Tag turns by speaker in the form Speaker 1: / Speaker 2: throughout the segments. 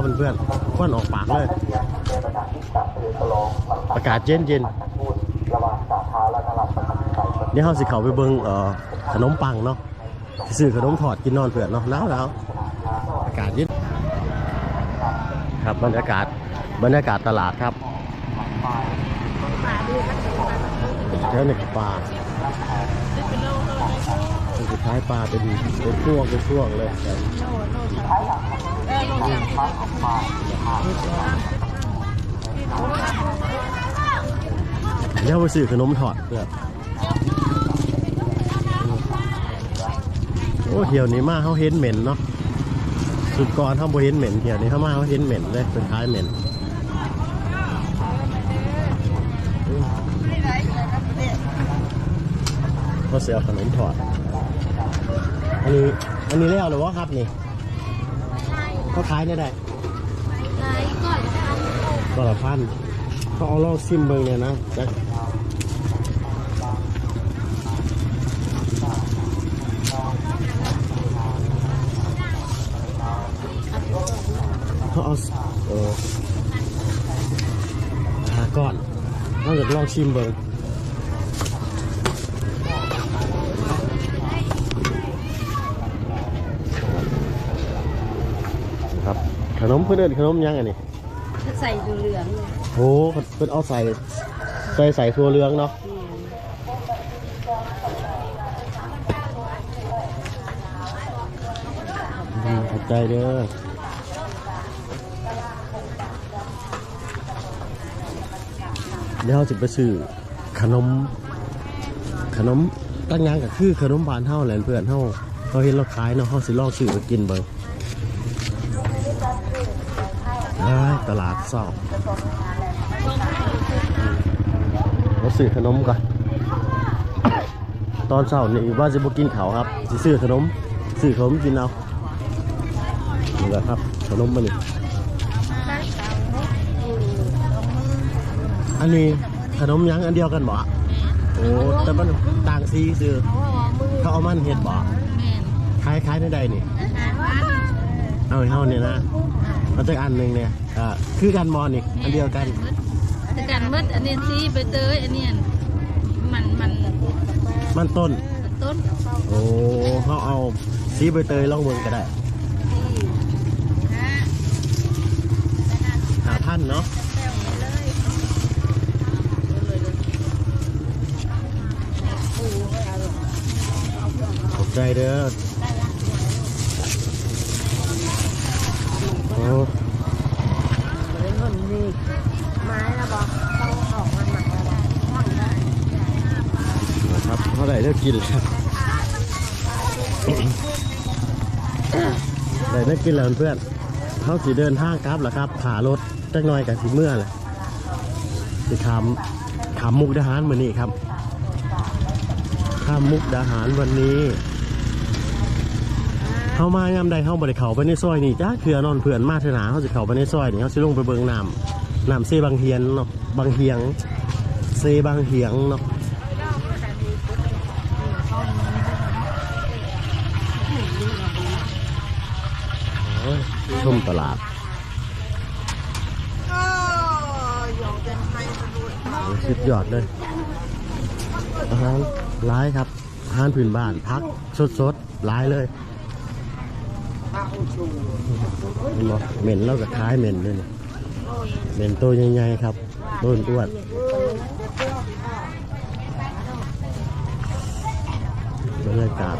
Speaker 1: ครับเพื่อนๆควันออกปากเลยอากาศเย็นเย็นๆนี่เขาสิเขาไปเบิ่งเอ่อขนมปังเนาะซื้อขนมถอดกินนอนเพื่อนเนาะหนาวแล้วอากาศเย็นครับบรรยากาศบรรยากาศตลาดครับแถวนี้ปลา สุดท้ายปลาเป็นเป็นช่วงเป็นช่วงเลยเดี๋ยวไปซื้อขนมถอดเพื่อโอ้เที่ยวนี้มาเขาเห็นเหม็นเนาะสุดก่อนเขาบ่เห็นเหม็นเที่ยวนี้เขามาเขาเห็นเหม็นเลยเป็นท้ายเหม็นก็เสียขนมถอด อันนี้อันนี้เรียกหรือว่าครับนี่เขาขายได้ได้
Speaker 2: ไหนก่อนจะเอา
Speaker 1: ก็ละพันเขาเอาลองซิมเบิงเนี่ยนะจะเขาเอาเออหาก่อนเขาจะลองชิมเบิงครับ ข นมเพื่อนเอิ้นขนมยังไงนี่
Speaker 2: ใส่ดูเหลืองเลย
Speaker 1: โอ้เป็นเอาใส่ใส่ใส่ทัวเรืองเนาะอืมขอบใจเด้อเดี๋ยวเราจะไปซื้อขนม ขนมตั้งยางก็คือขนมบานเท่าแหละเพื่อนเท่าเขาเห็นเราขายเนาะเขาสิลองซื้อมากินเบิ่งได้ ตลาดเศร้าเราซื้อขนมก่อน ตอนเช้านี่ว่าจะบ่กินข้าวครับสิซื้อขนม ซื้อขนมกินเอานี่แหละครับ ขนมมันนี่อันนี้ขนมหยังอันเดียวกันบ่โอ้แต่มันต่างสีซื้อ
Speaker 2: เพราะว่ามือ
Speaker 1: เขาเอามันเห็ดบ่
Speaker 2: แม่น
Speaker 1: คล้ายคล้ายในใดนี่
Speaker 2: อาหารบ้าน
Speaker 1: เอาให้เฮาเนี่ยนะ เอาจากอันหนึ่งเนี่ยอ่าคือกันมอนี่อันเดียวกัน
Speaker 2: แต่กันมืดอันนี้ซีใบเตยอันนี้มันมัน
Speaker 1: มันต้น
Speaker 2: ต้น
Speaker 1: โอ้เขาเอาสีใบเตยลองเบิ่งก็ได้หาพันเนาะขอบใจเด้อโอ้
Speaker 2: เลยเงินนี่ไม้ละบอกต้องออกมันใหม่ละบอกได้
Speaker 1: ครับเท่าไหร่เลือกกินครับได้ได้กินแล้วเพื่อนเขาสีเดินทางกลับเหรอครับ ขารถจักหน่อยกับสีเมื่อเลยสิขามขามมุกดาหารมือนี้ครับข้ามมุกดาหารวันนี้ เข้ามายามใดเข้าบริเขาไปในซอยนี่จ้าเคือนอนเพื่อนมาเถอะหนาเขาจะเขาไปในซอยนี่เขาสิลงไปเบิงน้ำน้ำเซบางเฮียนเนาะบางเฮียงเซบางเฮียงเนาะชมตลาดโอ้ยสุดยอดเลยอาหารร้ายครับอาหารพื้นบ้านพักสดสดๆร้ายเลย เห็นบ่เหม็นแล้วก็คล้ายเหม็นเลยนี่เหม็นตัวใหญ่ๆครับต้นอ้วนบรรยากาศ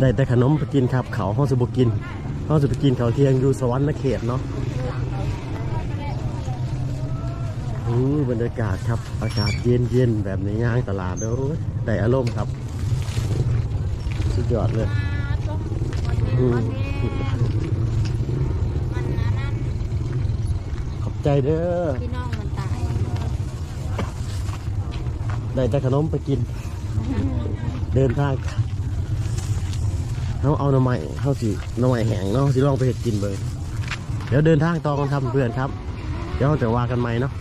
Speaker 1: ได้แต่ขนมไปกินครับ เขาห้องจะบกินห้องจะไปกินเขาเทียงอยู่สวรรค์นเขตเนาะอู้บรรยากาศครับ อากาศเย็นเย็นๆแบบในย่างตลาดแล้วได้อารมณ์ครับ สุดยอดเลยอืมขอบใจเด้อ
Speaker 2: พี่น้องมันตาย
Speaker 1: ได้แต่ขนมไปกิน เดินทางเขาเอาหน่อไม้เขาสิหน่อไม้แห้งเนาะสิลองไปเห็ดกินเบยเดี๋ยวเดินทางต่อกันครับเพื่อนครับ เดี๋ยวเราจะว่ากันใหม่เนาะ